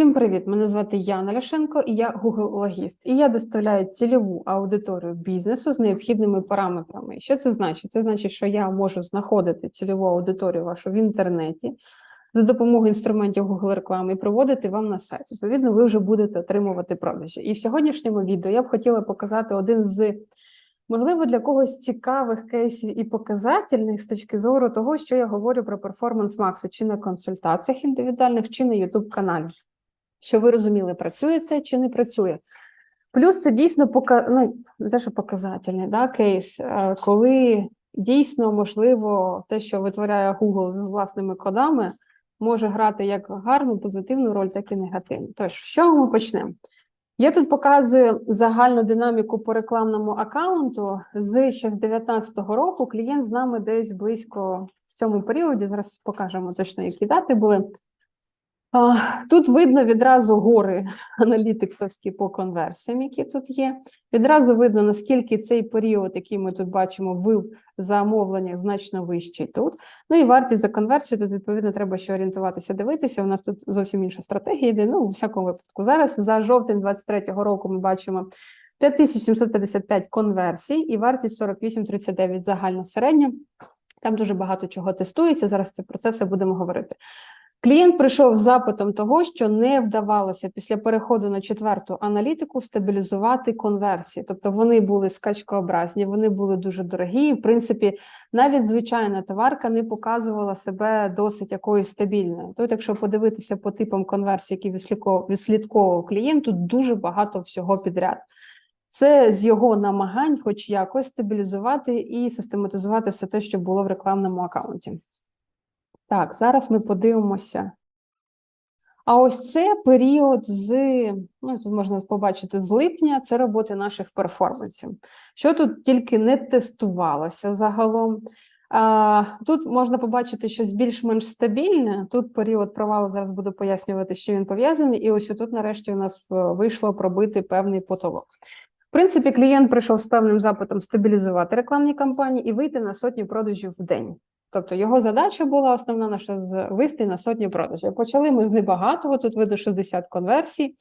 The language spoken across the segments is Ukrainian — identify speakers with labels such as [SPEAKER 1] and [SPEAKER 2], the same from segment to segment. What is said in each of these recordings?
[SPEAKER 1] Всім привіт! Мене звати Яна Ляшенко і я Google логіст. І я доставляю цільову аудиторію бізнесу з необхідними параметрами. Що це значить? Це значить, що я можу знаходити цільову аудиторію вашу в інтернеті за допомогою інструментів Google реклами і приводити вам на сайт. Відповідно, ви вже будете отримувати продажі. І в сьогоднішньому відео я б хотіла показати один з можливо для когось цікавих кейсів і показательних з точки зору того, що я говорю про перформанс Макса чи на консультаціях індивідуальних, чи на youtube каналі що ви розуміли, працює це чи не працює. Плюс це дійсно пока... ну, те, що показательний да, кейс, коли дійсно можливо те, що витворяє Google з власними кодами, може грати як гарну, позитивну роль, так і негативну. Тож, з чого ми почнемо? Я тут показую загальну динаміку по рекламному аккаунту. З ще з 2019 року клієнт з нами десь близько в цьому періоді. Зараз покажемо точно, які дати були. Тут видно відразу гори аналітиксовські по конверсіям, які тут є. Відразу видно, наскільки цей період, який ми тут бачимо, в замовленнях значно вищий тут. Ну і вартість за конверсію, тут, відповідно, треба ще орієнтуватися, дивитися. У нас тут зовсім інша стратегія йде. Ну, у всякому випадку. Зараз за жовтень 23-го року ми бачимо 5755 конверсій і вартість 48,39 загальна середня. Там дуже багато чого тестується. Зараз це про це все будемо говорити. Клієнт прийшов з запитом того, що не вдавалося після переходу на четверту аналітику стабілізувати конверсії, тобто вони були скачкообразні, вони були дуже дорогі. В принципі, навіть звичайна товарка не показувала себе досить якоюсь стабільною. Тут, якщо подивитися по типам конверсій, які відслідковував клієнт, тут дуже багато всього підряд. Це з його намагань, хоч якось стабілізувати і систематизувати все те, що було в рекламному аккаунті. Так, зараз ми подивимося. А ось це період з, ну тут можна побачити, з липня це роботи наших перформансів. Що тут тільки не тестувалося загалом. А, Тут можна побачити щось більш-менш стабільне. Тут період провалу, зараз буду пояснювати, що він пов'язаний, і ось тут, нарешті, у нас е, вийшло пробити певний потолок. В принципі, клієнт прийшов з певним запитом стабілізувати рекламні кампанії і вийти на сотню продажів в день. Тобто його задача була основна наша з вийти на сотні продажів. Почали ми з небагатого, тут видно 60 конверсій.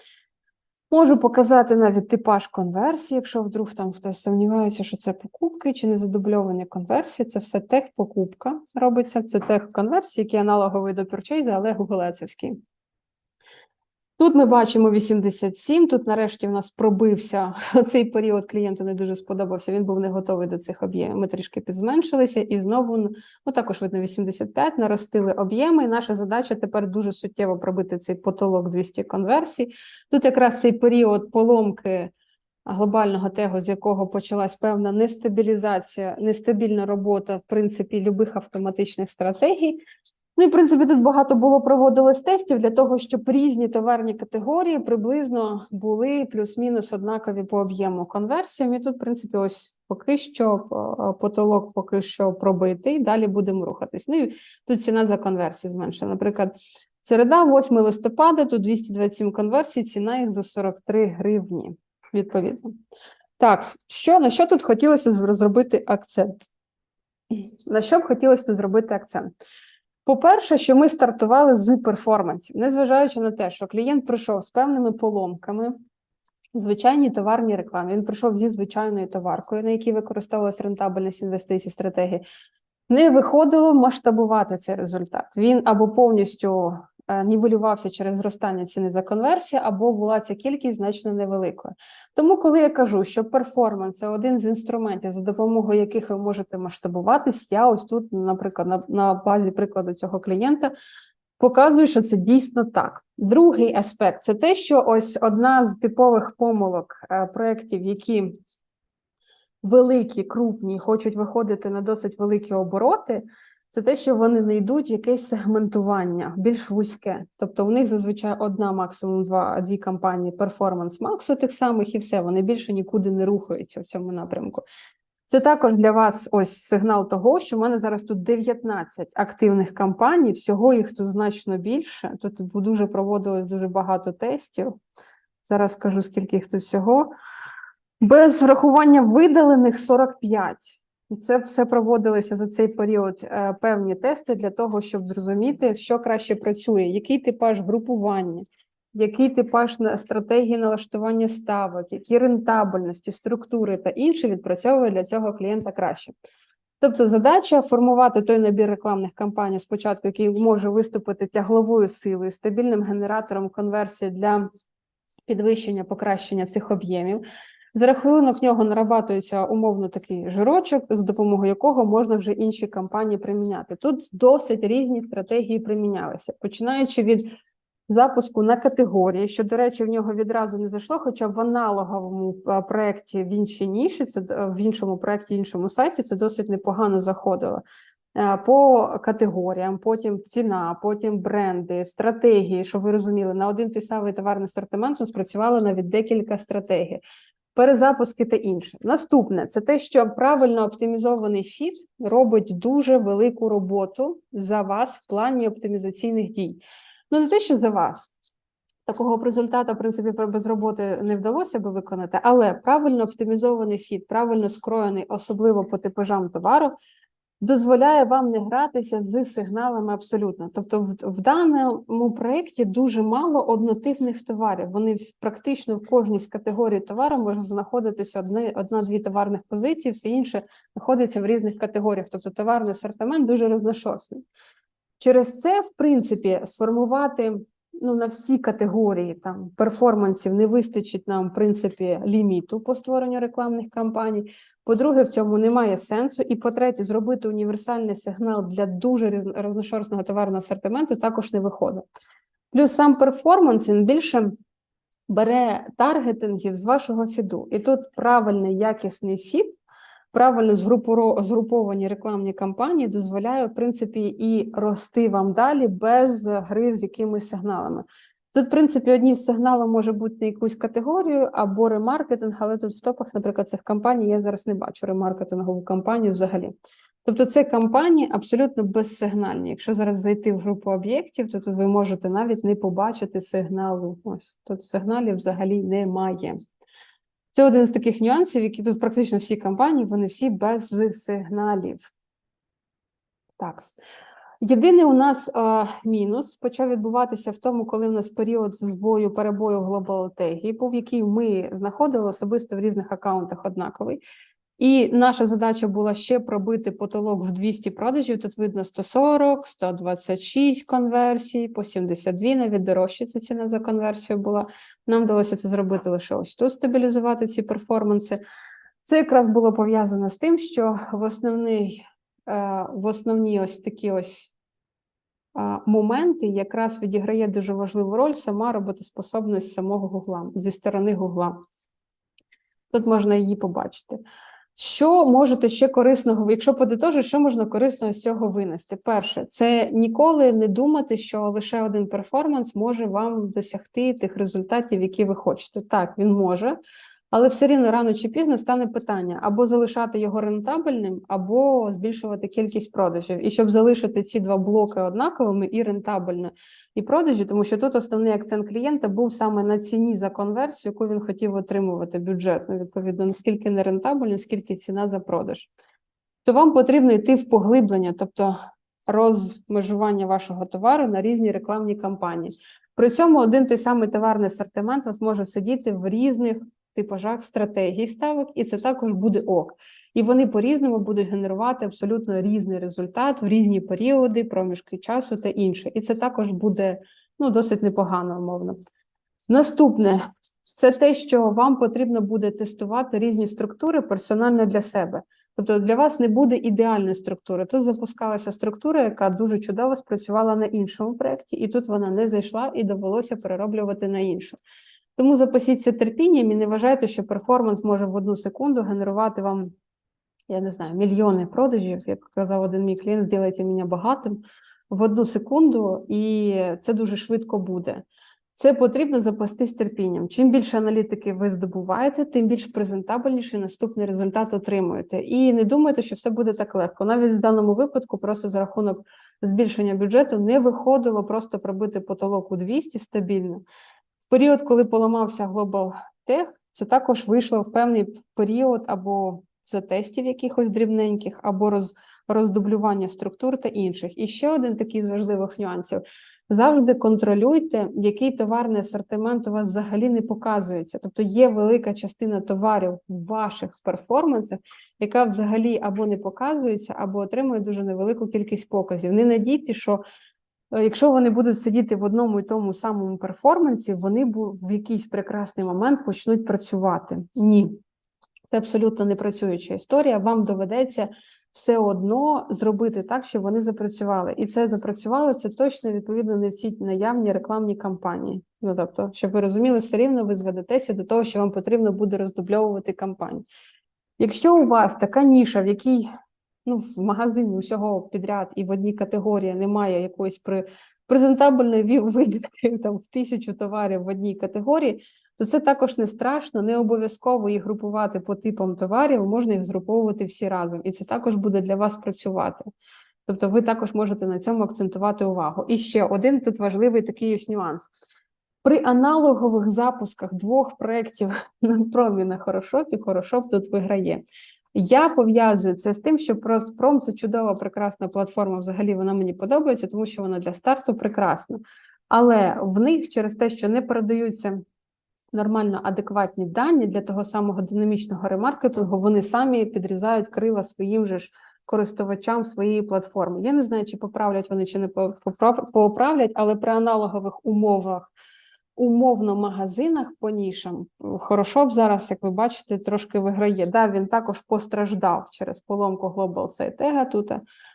[SPEAKER 1] Можу показати навіть типаж конверсії, якщо вдруг там хтось сумнівається, що це покупки чи не задубльовані конверсії. Це все техпокупка робиться. Це техконверсії, які аналоговий до Purchase, але гуглецевський. Тут ми бачимо 87, Тут, нарешті, в нас пробився цей період. Клієнту не дуже сподобався. Він був не готовий до цих об'ємів. Ми трішки підзменшилися, і знову ну також видно 85, наростили об'єми. І наша задача тепер дуже суттєво пробити цей потолок 200 конверсій. Тут якраз цей період поломки глобального тегу, з якого почалась певна нестабілізація, нестабільна робота в принципі любих автоматичних стратегій. Ну і в принципі тут багато було проводилось тестів для того, щоб різні товарні категорії приблизно були плюс-мінус однакові по об'єму конверсіям. І тут, в принципі, ось поки що потолок поки що пробитий. Далі будемо рухатись. Ну і тут ціна за конверсії зменшена. Наприклад, середа, 8 листопада, тут 227 конверсій, ціна їх за 43 гривні. Відповідно. Так, що на що тут хотілося зробити акцент? На що б хотілося тут зробити акцент? По-перше, що ми стартували з перформансів, незважаючи на те, що клієнт прийшов з певними поломками, звичайній товарній рекламі. Він прийшов зі звичайною товаркою, на якій використовувалась рентабельність інвестицій, стратегії. Не виходило масштабувати цей результат. Він або повністю нівелювався через зростання ціни за конверсію, або була ця кількість значно невеликою. Тому, коли я кажу, що перформанс це один з інструментів, за допомогою яких ви можете масштабуватись, я ось тут, наприклад, на, на базі прикладу цього клієнта. Показую, що це дійсно так. Другий аспект це те, що ось одна з типових помилок е, проєктів, які великі, крупні, хочуть виходити на досить великі обороти, це те, що вони не йдуть в якесь сегментування більш вузьке. Тобто у них зазвичай одна, максимум два дві кампанії перформанс максу тих самих, і все, вони більше нікуди не рухаються в цьому напрямку. Це також для вас ось сигнал того, що в мене зараз тут 19 активних кампаній, всього їх тут значно більше. Тут дуже проводилось дуже багато тестів. Зараз скажу, скільки їх тут всього. Без врахування видалених 45. Це все проводилися за цей період е, певні тести для того, щоб зрозуміти, що краще працює, який типаж групування, який типаж на стратегії налаштування ставок, які рентабельності, структури та інше відпрацьовує для цього клієнта краще. Тобто задача формувати той набір рекламних кампаній спочатку, який може виступити тягловою силою, стабільним генератором конверсії для підвищення, покращення цих об'ємів. За рахунок нього нарабатується умовно такий жирочок, з допомогою якого можна вже інші кампанії приміняти. Тут досить різні стратегії примінялися, починаючи від запуску на категорії, що, до речі, в нього відразу не зайшло, хоча в аналоговому е, проєкті в іншій ніші, це е, в іншому проєкті, іншому сайті, це досить непогано заходило. Е, По категоріям, потім ціна, потім бренди, стратегії, щоб ви розуміли, на один той самий товарний асортимент спрацювало навіть декілька стратегій, перезапуски та інше. Наступне це те, що правильно оптимізований фіт робить дуже велику роботу за вас в плані оптимізаційних дій. Ну, не те, що за вас. Такого результату, в принципі, без роботи не вдалося би виконати, але правильно оптимізований фіт, правильно скроєний, особливо по типажам товару, дозволяє вам не гратися з сигналами абсолютно. Тобто, в, в даному проєкті дуже мало однотипних товарів. Вони в- практично в кожній з категорій товару може знаходитися одна-дві товарних позиції, все інше знаходиться в різних категоріях. Тобто товарний асортимент дуже розношосний. Через це, в принципі, сформувати ну, на всі категорії там перформансів не вистачить нам, в принципі, ліміту по створенню рекламних кампаній. По-друге, в цьому немає сенсу. І по-третє, зробити універсальний сигнал для дуже різ- розношорстного товарного асортименту також не виходить. Плюс сам перформанс він більше бере таргетингів з вашого фіду. І тут правильний якісний фід, правильно згруповані рекламні кампанії дозволяє, в принципі, і рости вам далі без гри з якимись сигналами. Тут, в принципі, одні з сигналів може бути на якусь категорію або ремаркетинг, але тут в топах, наприклад, цих кампаній я зараз не бачу ремаркетингову кампанію взагалі. Тобто це кампанії абсолютно безсигнальні. Якщо зараз зайти в групу об'єктів, то тут ви можете навіть не побачити сигналу. Ось тут сигналів взагалі немає. Це один з таких нюансів, які тут практично всі компанії, вони всі без сигналів. Так. Єдиний у нас е, мінус почав відбуватися в тому, коли в нас період збою перебою глобалотегії був, який ми знаходили особисто в різних аккаунтах однаковий. І наша задача була ще пробити потолок в 200 продажів. Тут видно 140, 126 конверсій, по 72 навіть дорожче ця ціна за конверсію була. Нам вдалося це зробити лише ось тут стабілізувати ці перформанси. Це якраз було пов'язано з тим, що в основний, е, в основні ось такі ось е, моменти якраз відіграє дуже важливу роль сама роботоспособність самого Гугла зі сторони Гугла. Тут можна її побачити. Що можете ще корисного, якщо подитожити, що можна корисного з цього винести? Перше, це ніколи не думати, що лише один перформанс може вам досягти тих результатів, які ви хочете. Так, він може, але все рівно рано чи пізно стане питання або залишати його рентабельним, або збільшувати кількість продажів. І щоб залишити ці два блоки однаковими і рентабельно, і продажі, тому що тут основний акцент клієнта був саме на ціні за конверсію, яку він хотів отримувати бюджетно, відповідно, наскільки не рентабельно, скільки ціна за продаж. То вам потрібно йти в поглиблення, тобто розмежування вашого товару на різні рекламні кампанії. При цьому один той самий товарний асортимент вас може сидіти в різних типажах стратегій ставок, і це також буде ок. І вони по-різному будуть генерувати абсолютно різний результат в різні періоди, проміжки часу та інше. І це також буде ну, досить непогано, умовно. Наступне це те, що вам потрібно буде тестувати різні структури персонально для себе. Тобто для вас не буде ідеальної структури. Тут запускалася структура, яка дуже чудово спрацювала на іншому проєкті, і тут вона не зайшла і довелося перероблювати на іншу. Тому запасіться терпінням і не вважайте, що перформанс може в одну секунду генерувати вам, я не знаю, мільйони продажів. Як казав один мій клієнт, зробите мене багатим в одну секунду, і це дуже швидко буде. Це потрібно запастись терпінням. Чим більше аналітики ви здобуваєте, тим більш презентабельніший наступний результат отримуєте. І не думайте, що все буде так легко. Навіть в даному випадку, просто за рахунок збільшення бюджету, не виходило просто пробити потолок у 200 стабільно. Період, коли поламався Global Tech, це також вийшло в певний період або затестів якихось дрібненьких, або роз, роздублювання структур та інших. І ще один з важливих нюансів. Завжди контролюйте, який товарний асортимент у вас взагалі не показується. Тобто є велика частина товарів в ваших перформансах, яка взагалі або не показується, або отримує дуже невелику кількість показів. Не надійте, що якщо вони будуть сидіти в одному і тому самому перформансі, вони в якийсь прекрасний момент почнуть працювати. Ні, це абсолютно не працююча історія. Вам доведеться все одно зробити так, щоб вони запрацювали. І це запрацювало це точно відповідно не всі наявні рекламні кампанії. Ну тобто, щоб ви розуміли, все рівно ви зведетеся до того, що вам потрібно буде роздубльовувати кампанію. Якщо у вас така ніша, в якій ну, в магазині усього підряд і в одній категорії немає якоїсь при презентабельної вибірки там в тисячу товарів в одній категорії, то це також не страшно, не обов'язково їх групувати по типам товарів, можна їх згруповувати всі разом, і це також буде для вас працювати. Тобто ви також можете на цьому акцентувати увагу. І ще один тут важливий такий ось нюанс. При аналогових запусках двох проєктів на промі на Хорошоп і Хорошоп тут виграє. Я пов'язую це з тим, що Пром це чудова, прекрасна платформа. Взагалі вона мені подобається, тому що вона для старту прекрасна. Але в них через те, що не передаються нормально адекватні дані для того самого динамічного ремаркетингу, вони самі підрізають крила своїм же ж користувачам своєї платформи. Я не знаю, чи поправлять вони, чи не по- поправлять, але при аналогових умовах, умовно магазинах по нішам, Хорошоп зараз, як ви бачите, трошки виграє. Да, він також постраждав через поломку Global Site тут,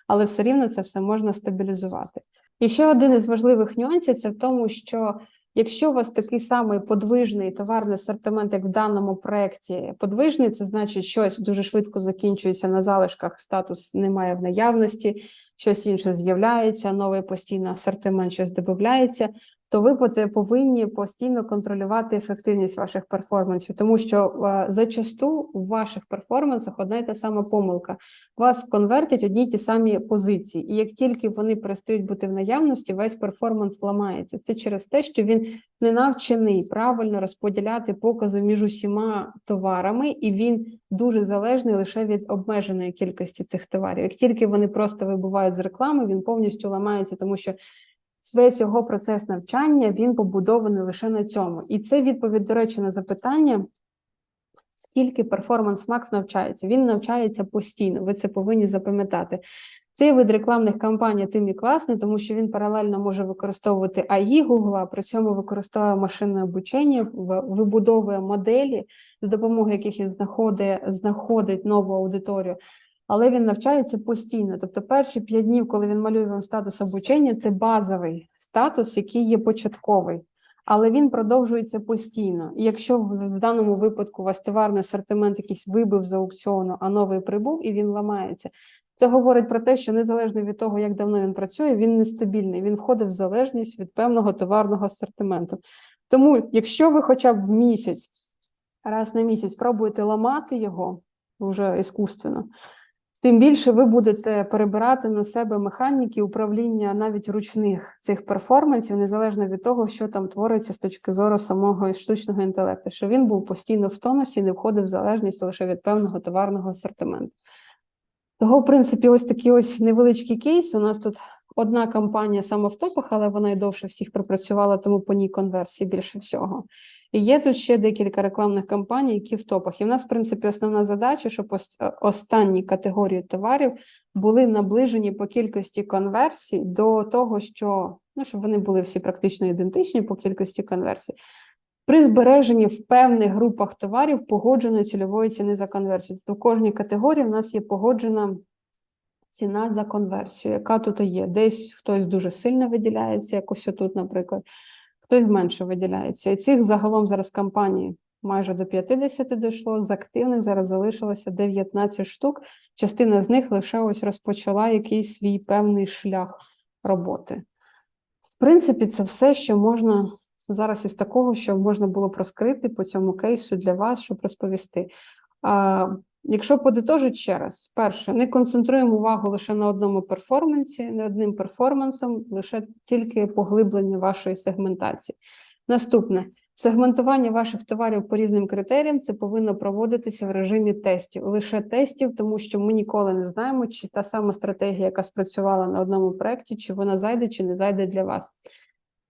[SPEAKER 1] але все рівно це все можна стабілізувати. І ще один із важливих нюансів це в тому, що Якщо у вас такий самий подвижний товарний асортимент, як в даному проєкті, подвижний, це значить, щось дуже швидко закінчується на залишках, статус немає в наявності, щось інше з'являється, новий постійно асортимент, щось додається, то ви повинні постійно контролювати ефективність ваших перформансів, тому що е, зачасту у ваших перформансах одна й та сама помилка. Вас конвертять одні й ті самі позиції, і як тільки вони перестають бути в наявності, весь перформанс ламається. Це через те, що він не навчений правильно розподіляти покази між усіма товарами, і він дуже залежний лише від обмеженої кількості цих товарів. Як тільки вони просто вибувають з реклами, він повністю ламається, тому що весь його процес навчання він побудований лише на цьому. І це відповідь, до речі, на запитання. Скільки перформанс Макс навчається? Він навчається постійно. Ви це повинні запам'ятати. Цей вид рекламних кампаній тим і класний, тому що він паралельно може використовувати AI Google, при цьому використовує машинне обучення, вибудовує моделі, за допомогою яких він знаходить, знаходить нову аудиторію. Але він навчається постійно. Тобто, перші п'ять днів, коли він малює вам статус обучення, це базовий статус, який є початковий, але він продовжується постійно. І якщо в даному випадку у вас товарний асортимент якийсь вибив з аукціону, а новий прибув і він ламається, це говорить про те, що незалежно від того, як давно він працює, він нестабільний. Він входить в залежність від певного товарного асортименту. Тому, якщо ви хоча б в місяць, раз на місяць пробуєте ламати його вже іскусственно, тим більше ви будете перебирати на себе механіки управління навіть ручних цих перформансів, незалежно від того, що там твориться з точки зору самого штучного інтелекту, що він був постійно в тонусі, не входив в залежність лише від певного товарного асортименту. Того, в принципі, ось такий ось невеличкий кейс. У нас тут одна компанія саме в топах, але вона й довше всіх пропрацювала, тому по ній конверсії більше всього. Є тут ще декілька рекламних кампаній, які в топах. І в нас, в принципі, основна задача, щоб е, останні категорії товарів були наближені по кількості конверсій до того, що ну, щоб вони були всі практично ідентичні по кількості конверсій. При збереженні в певних групах товарів погодженої цільової ціни за конверсію. Тобто в кожній категорії в нас є погоджена ціна за конверсію, яка тут є. Десь хтось дуже сильно виділяється, як ось тут, наприклад, хтось менше виділяється. І цих загалом зараз компаній майже до 50 дійшло, з активних зараз залишилося 19 штук. Частина з них лише ось розпочала якийсь свій певний шлях роботи. В принципі, це все, що можна зараз із такого, що можна було б розкрити по цьому кейсу для вас, щоб розповісти. Якщо подитожити ще раз, перше, не концентруємо увагу лише на одному перформансі, не одним перформансом, лише тільки поглиблення вашої сегментації. Наступне, Сегментування ваших товарів по різним критеріям це повинно проводитися в режимі тестів, лише тестів, тому що ми ніколи не знаємо, чи та сама стратегія, яка спрацювала на одному проєкті, чи вона зайде, чи не зайде для вас.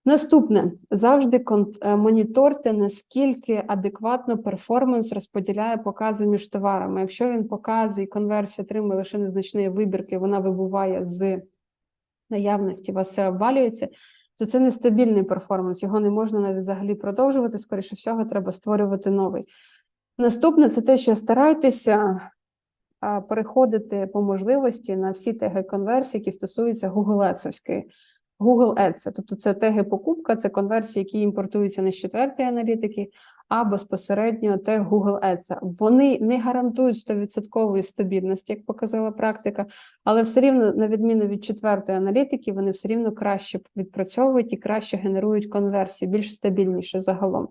[SPEAKER 1] Наступне завжди е, моніторте, наскільки адекватно перформанс розподіляє покази між товарами. Якщо він показує і конверсія отримує лише незначні вибірки, вона вибуває з наявності, вас все обвалюється, то це нестабільний перформанс. Його не можна навіть взагалі продовжувати. Скоріше всього, треба створювати новий. Наступне це те, що старайтеся переходити по можливості на всі теги конверсії, які стосуються Ads. Google Ads, тобто це теги покупка, це конверсії, які імпортуються не з четвертої аналітики, а безпосередньо тег Google Ads. Вони не гарантують 100% стабільності, як показала практика, але все рівно, на відміну від четвертої аналітики, вони все рівно краще відпрацьовують і краще генерують конверсії, більш стабільніше загалом.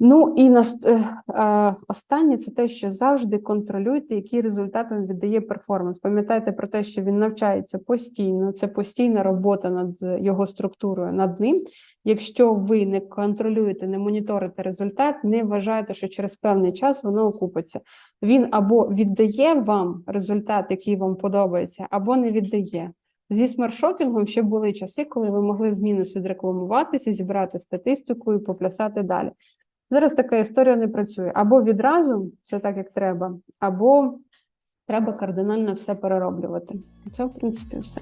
[SPEAKER 1] Ну і нас, е, е, останнє це те, що завжди контролюйте, який результат вам віддає перформанс. Пам'ятайте про те, що він навчається постійно, це постійна робота над його структурою над ним. Якщо ви не контролюєте, не моніторите результат, не вважайте, що через певний час воно окупиться. Він або віддає вам результат, який вам подобається, або не віддає. Зі смарт-шопінгом ще були часи, коли ви могли в мінус відрекламуватися, зібрати статистику і поплясати далі. Зараз така історія не працює. Або відразу все так, як треба, або треба кардинально все перероблювати. Це, в принципі, все.